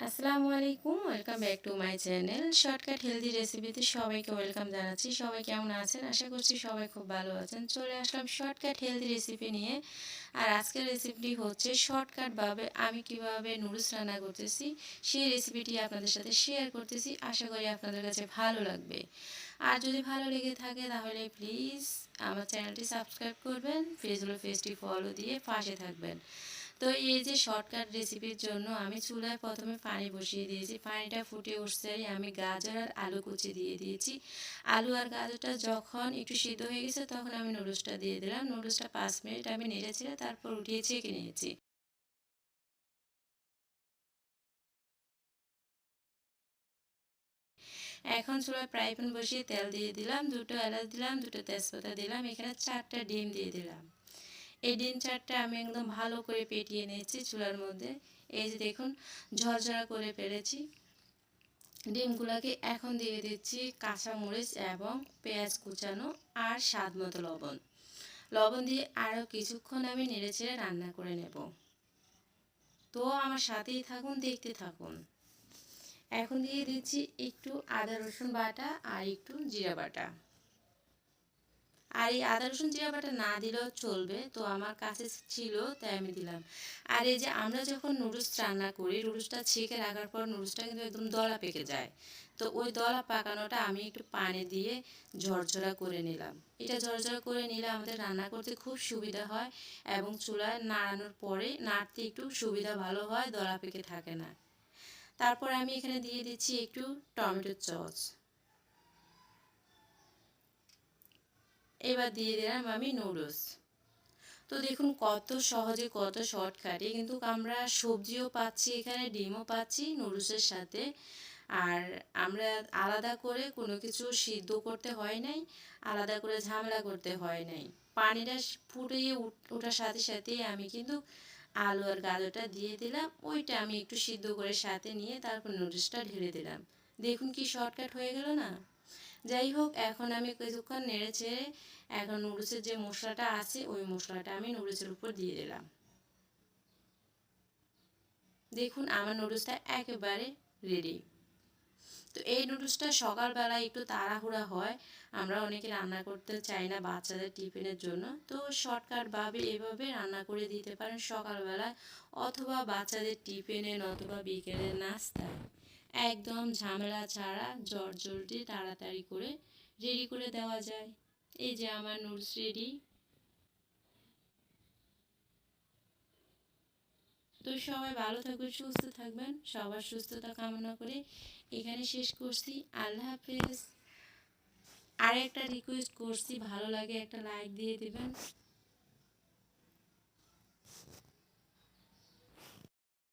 আসসালামু আলাইকুম welcome back to my channel shortcut healthy রেসিপিতে সবাইকে ওয়েলকাম জানাচ্ছি। সবাই কেমন আছেন? আশা করছি সবাই খুব ভালো আছেন। চলে আসলাম শর্টকাট হেলদি রেসিপি নিয়ে। আর আজকের রেসিপিটি হচ্ছে শর্টকাটভাবে আমি কীভাবে নুডলস রান্না করতেছি, সেই রেসিপিটি আপনাদের সাথে শেয়ার করতেছি। আশা করি আপনাদের কাছে ভালো লাগবে। আর যদি ভালো লেগে থাকে তাহলে প্লিজ আমার চ্যানেলটি সাবস্ক্রাইব করবেন ফেসবুক পেজটি ফলো দিয়ে পাশে থাকবেন। তো এই যে শর্টকাট রেসিপির জন্য আমি চুলায় প্রথমে পানি বসিয়ে দিয়েছি। পানিটা ফুটে উঠছে, আমি গাজর আর আলু কুচি দিয়ে দিয়েছি। আলু আর গাজরটা যখন একটু সিদ্ধ হয়ে গেছে, তখন আমি নুডলসটা দিয়ে দিলাম। নুডলসটা পাঁচ মিনিট আমি নেড়েছিলে তারপর উঠিয়ে ছেঁকে নিয়েছি। এখন চুলায় ফ্রাই বসিয়ে তেল দিয়ে দিলাম, দুটো এলাচ দিলাম, দুটো তেজপাতা দিলাম, এখানে চারটা ডিম দিয়ে দিলাম। এই ডিম চারটা আমি একদম ভালো করে পেটিয়ে নিয়েছি চুলার মধ্যে। এই যে দেখুন, ঝরঝরা করে পেরেছি। ডিমগুলোকে এখন দিয়ে দিচ্ছি কাঁচামরিচ এবং পেঁয়াজ কুচানো আর স্বাদ মতো লবণ। লবণ দিয়ে আরও কিছুক্ষণ আমি নেড়ে চেড়ে রান্না করে নেব। তো আমার সাথেই থাকুন, দেখতে থাকুন। এখন দিয়ে দিচ্ছি একটু আদা রসুন বাটা আর একটু জিরা বাটা। আর এই আদা রসুন জিরা বাটা না দিলেও চলবে, তো আমার কাছে ছিল, তাই আমি দিলাম। আর এই যে আমরা যখন নুডলস রান্না করি, নুডলসটা ছেঁকে রাখার পর নুডলসটা কিন্তু একদম দলা পেকে যায়। তো ওই দলা পাকানোটা আমি একটু পানি দিয়ে ঝরঝরা করে নিলাম। এটা ঝরঝরা করে নিলে আমাদের রান্না করতে খুব সুবিধা হয় এবং চুলায় নাড়ানোর পরে নাড়তে একটু সুবিধা ভালো হয়, দলা পেকে থাকে না। তারপর আমি এখানে দিয়ে দিচ্ছি একটু টমেটোর সস। এবার দিয়ে দিলাম আমি নুডলস তো দেখুন কত সহজে, কত শর্টকাটে কিন্তু আমরা সবজিও পাচ্ছি এখানে, ডিমও পাচ্ছি নুডলসের সাথে। আর আমরা আলাদা করে কোনো কিছু সিদ্ধ করতে হয় নাই, আলাদা করে ঝামেলা করতে হয় নাই। পানিটা ফুটিয়ে ওঠার সাথে সাথে আমি কিন্তু আলু আর গাজরটা দিয়ে দিলাম। ওইটা আমি একটু সিদ্ধ করে সাথে নিয়ে তারপর নুডলসটা ঢেলে দিলাম। দেখুন কি শর্টকাট হয়ে গেল না? যাই হোক এখন আমি কিছুক্ষণ নেড়ে এখন নুডলসের যে মশলাটা আছে, ওই মশলাটা আমি নুডলসের উপর দিয়ে দিলাম। দেখুন, আমার নুডলসটা একেবারে রেডি তো এই নুডলসটা সকালবেলা একটু তাড়াহুড়া হয়, আমরা অনেকে রান্না করতে চাই না বাচ্চাদের টিফিনের জন্য, তো শর্টকাটভাবে এভাবে রান্না করে দিতে পারেন সকালবেলায়, অথবা বাচ্চাদের টিফিনে অথবা বিকেলের নাস্তায়। একদম ঝামেলা ছাড়া জলদি তাড়াতাড়ি করে রেডি করে দেওয়া যায়। এই যে আমার নুডলস রেডি তো সবাই ভালো থাকবেন, সুস্থ থাকবেন, সবার সুস্থতা কামনা করে এখানে শেষ করছি। আল্লাহ হাফেজ। আর একটা রিকোয়েস্ট করছি, ভালো লাগে একটা লাইক দিয়ে দেবেন।